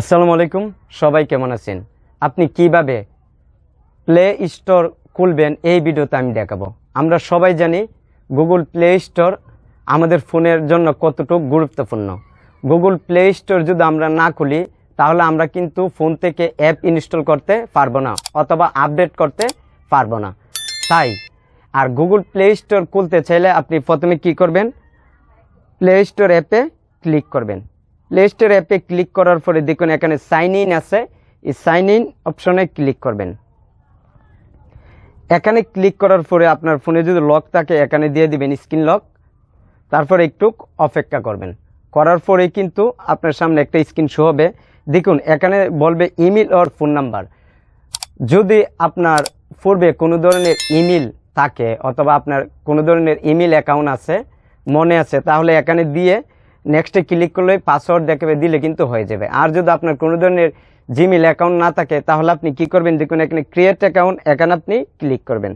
আসসালামু আলাইকুম, সবাই কেমন আছেন? আপনি কীভাবে প্লে স্টোর খুলবেন এই ভিডিওতে আমি দেখাবো। আমরা সবাই জানি গুগল প্লে স্টোর আমাদের ফোনের জন্য কতটুকু গুরুত্বপূর্ণ। গুগল প্লে স্টোর যদি আমরা না খুলি, তাহলে আমরা কিন্তু ফোন থেকে অ্যাপ ইনস্টল করতে পারব না, অথবা আপডেট করতে পারব না। তাই, আর গুগল প্লে স্টোর খুলতে চাইলে আপনি প্রথমে কি করবেন? প্লে স্টোর অ্যাপে ক্লিক করবেন। প্লে স্টোর অ্যাপে ক্লিক করার পরে দেখুন এখানে সাইন ইন আছে। এই সাইন ইন অপশনে ক্লিক করবেন। এখানে ক্লিক করার পরে আপনার ফোনে যদি লক থাকে, এখানে দিয়ে দিবেন স্ক্রিন লক তারপর একটু অপেক্ষা করবেন। করার পরে কিন্তু আপনার সামনে একটা স্ক্রিন শো হবে। দেখুন, এখানে বলবে ইমেল ওর ফোন নাম্বার যদি আপনার পূর্বে কোনো ধরনের ইমেল থাকে, অথবা আপনার কোনো ধরনের ইমেল অ্যাকাউন্ট আছে, মনে আছে, তাহলে এখানে দিয়ে নেক্সটে ক্লিক করলে পাসওয়ার্ড দেখাবে দিলে কিন্তু হয়ে যাবে। আর যদি আপনার কোনো ধরনের জিমেল অ্যাকাউন্ট না থাকে, তাহলে আপনি কি করবেন? দেখুন, এখানে ক্রিয়েট অ্যাকাউন্ট এখানে আপনি ক্লিক করবেন।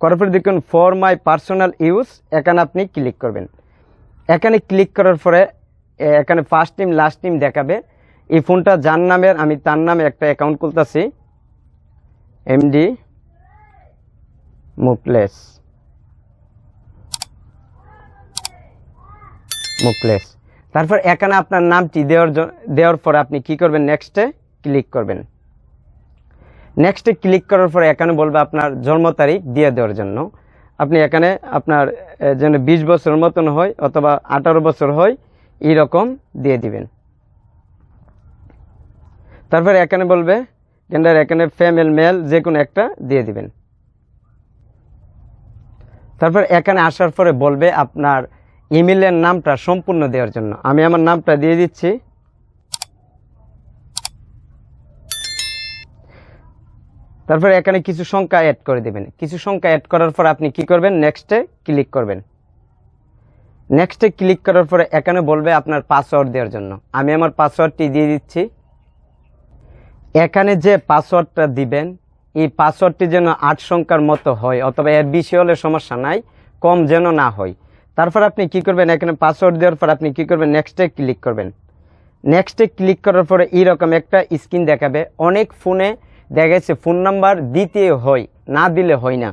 করার পরে দেখুন ফর মাই পার্সোনাল ইউজ এখানে আপনি ক্লিক করবেন। এখানে ক্লিক করার পরে এখানে ফার্স্ট টিম লাস্ট টিম দেখাবে। এই ফোনটা যার নামের, আমি তার নামে একটা অ্যাকাউন্ট খুলতেছি। এমডি মুকলেস মুকলেস তারপর এখানে আপনার নামটি দেওয়ার দেওয়ার পর আপনি কি করবেন? নেক্সটে ক্লিক করবেন। নেক্সটে ক্লিক করার পর এখানে বলবে আপনার জন্ম তারিখ দিয়ে দেওয়ার জন্য। আপনি এখানে আপনার যেন বিশ বছর মতন হয় অথবা আঠারো বছর হয়, এইরকম দিয়ে দিবেন। তারপর এখানে বলবে জেন্ডার এখানে ফেমেল মেল যে কোনো একটা দিয়ে দিবেন। তারপর এখানে আসার পরে বলবে আপনার ইমেলের নামটা সম্পূর্ণ দেওয়ার জন্য। আমি আমার নামটা দিয়ে দিচ্ছি। তারপরে এখানে কিছু সংখ্যা অ্যাড করে দিবেন। কিছু সংখ্যা অ্যাড করার পর আপনি কি করবেন? নেক্সটে ক্লিক করবেন। নেক্সটে ক্লিক করার পরে এখানে বলবে আপনার পাসওয়ার্ড দেওয়ার জন্য। আমি আমার পাসওয়ার্ডটি দিয়ে দিচ্ছি। এখানে যে পাসওয়ার্ডটা দিবেন, এই পাসওয়ার্ডটি যেন আট সংখ্যার মতো হয়, অথবা এর বেশি হলে সমস্যা নাই, কম যেন না হয়। তারপর আপনি কি করবেন? এখানে পাসওয়ার্ড দেওয়ার পর আপনি কি করবেন? নেক্সটে ক্লিক করবেন। নেক্সটে ক্লিক করার পরে এইরকম একটা স্ক্রিন দেখাবে। অনেক ফোনে দেখা গেছে ফোন নাম্বার দিতে হয়, না দিলে হয় না।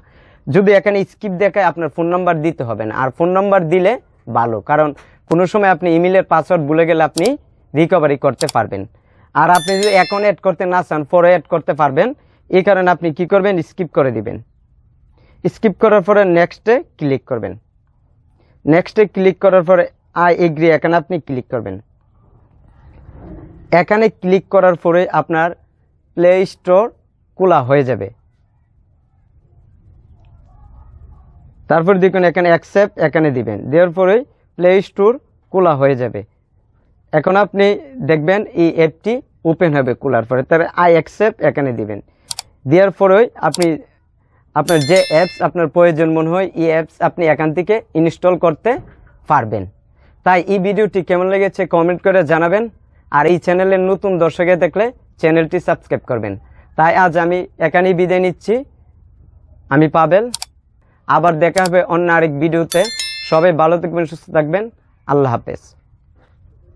যদি এখানে স্কিপ দেখায়, আপনার ফোন নাম্বার দিতে হবে না। আর ফোন নাম্বার দিলে ভালো, কারণ কোনো সময় আপনি ইমেলের পাসওয়ার্ড ভুলে গেলে আপনি রিকভারি করতে পারবেন। আর আপনি যদি এখন অ্যাড করতে না চান, পরে অ্যাড করতে পারবেন। এই কারণে আপনি কি করবেন? স্কিপ করে দিবেন। স্কিপ করার পরে নেক্সটে ক্লিক করবেন। নেক্সটে ক্লিক করার পরে আই এগ্রি এখানে আপনি ক্লিক করবেন। এখানে ক্লিক করার পরে আপনার প্লে স্টোর খোলা হয়ে যাবে। তারপর দেখুন, এখানে অ্যাকসেপ্ট এখানে দিবেন। দেওয়ার পরেই প্লে স্টোর খোলা হয়ে যাবে। এখন আপনি দেখবেন এই অ্যাপটি ওপেন হবে খোলার পরে। তার আই অ্যাকসেপ্ট এখানে দিবেন। দেওয়ার পরেই আপনি আপনার যে অ্যাপস আপনার প্রয়োজন মনে হয়, এই অ্যাপস আপনি এখান থেকে ইনস্টল করতে পারবেন। তাই এই ভিডিওটি কেমন লেগেছে কমেন্ট করে জানাবেন। আর এই চ্যানেলের নতুন দর্শকে দেখলে চ্যানেলটি সাবস্ক্রাইব করবেন। তাই আজ আমি এখানেই বিদায় নিচ্ছি। আমি পাবেল। আবার দেখা হবে অন্য আরেক ভিডিওতে। সবাই ভালো থাকবেন, সুস্থ থাকবেন। আল্লাহ হাফেজ।